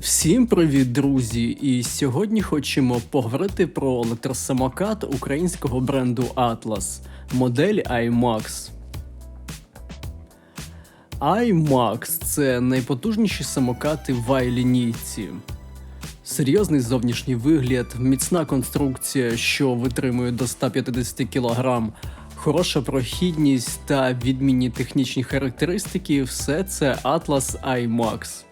Всім привіт, друзі! І сьогодні хочемо поговорити про електросамокат українського бренду Atlas, модель iMax. iMax це найпотужніші самокати в i-лінійці. Серйозний зовнішній вигляд, міцна конструкція, що витримує до 150 кг, хороша прохідність та відмінні технічні характеристики все це Atlas iMax.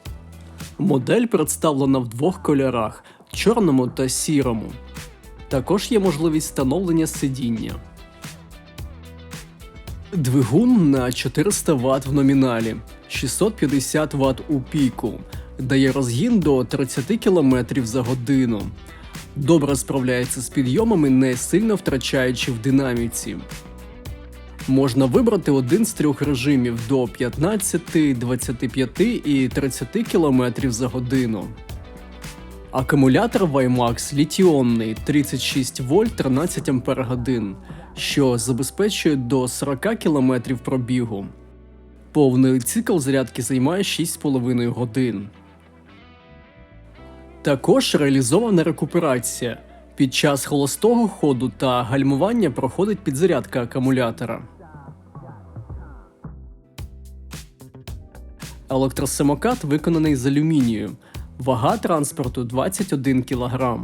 Модель представлена в двох кольорах чорному та сірому. Також є можливість встановлення сидіння. Двигун на 400 Вт в номіналі, 650 Вт у піку, дає розгін до 30 км за годину. Добре справляється з підйомами, не сильно втрачаючи в динаміці. Можна вибрати один з трьох режимів до 15, 25 і 30 км за годину. Акумулятор ViMAX літіонний 36 вольт 13 Ах, що забезпечує до 40 км пробігу. Повний цикл зарядки займає 6,5 годин. Також реалізована рекуперація. Під час холостого ходу та гальмування проходить підзарядка акумулятора. Електросамокат виконаний з алюмінію. Вага транспорту 21 кг.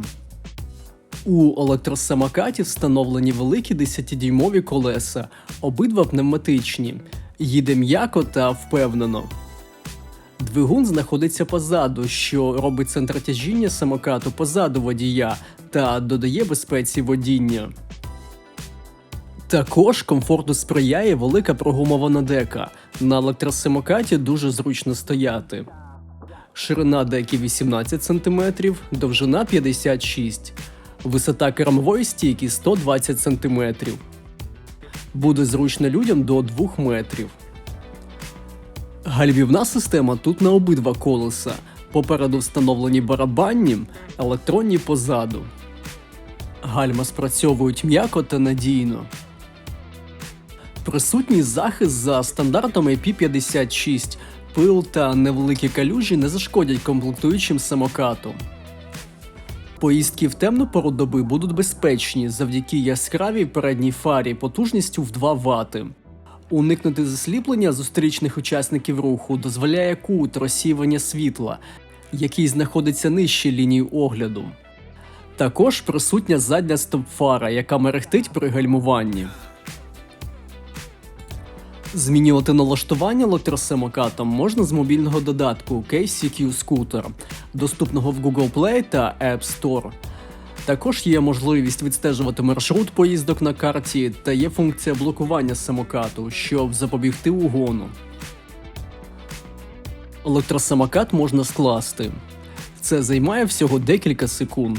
У електросамокаті встановлені великі 10-дюймові колеса, обидва пневматичні. Їде м'яко та впевнено. Двигун знаходиться позаду, що робить центр тяжіння самокату позаду водія та додає безпеці водіння. Також комфорту сприяє велика прогумована дека. На електросамокаті дуже зручно стояти. Ширина деки 18 см, довжина 56 висота кермової стійки 120 см. Буде зручно людям до 2 метрів. Гальмівна система тут на обидва колеса. Попереду встановлені барабанні, електронні позаду. Гальма спрацьовують м'яко та надійно. Присутній захист за стандартом IP56. Пил та невеликі калюжі не зашкодять комплектуючим самокату. Поїздки в темну пору доби будуть безпечні завдяки яскравій передній фарі потужністю в 2 Вт. Уникнути засліплення зустрічних учасників руху дозволяє кут розсіювання світла, який знаходиться нижче лінії огляду. Також присутня задня стоп-фара, яка мерехтить при гальмуванні. Змінювати налаштування електросамокатом можна з мобільного додатку KCQ Scooter, доступного в Google Play та App Store. Також є можливість відстежувати маршрут поїздок на карті та є функція блокування самокату, щоб запобігти угону. Електросамокат можна скласти. Це займає всього декілька секунд.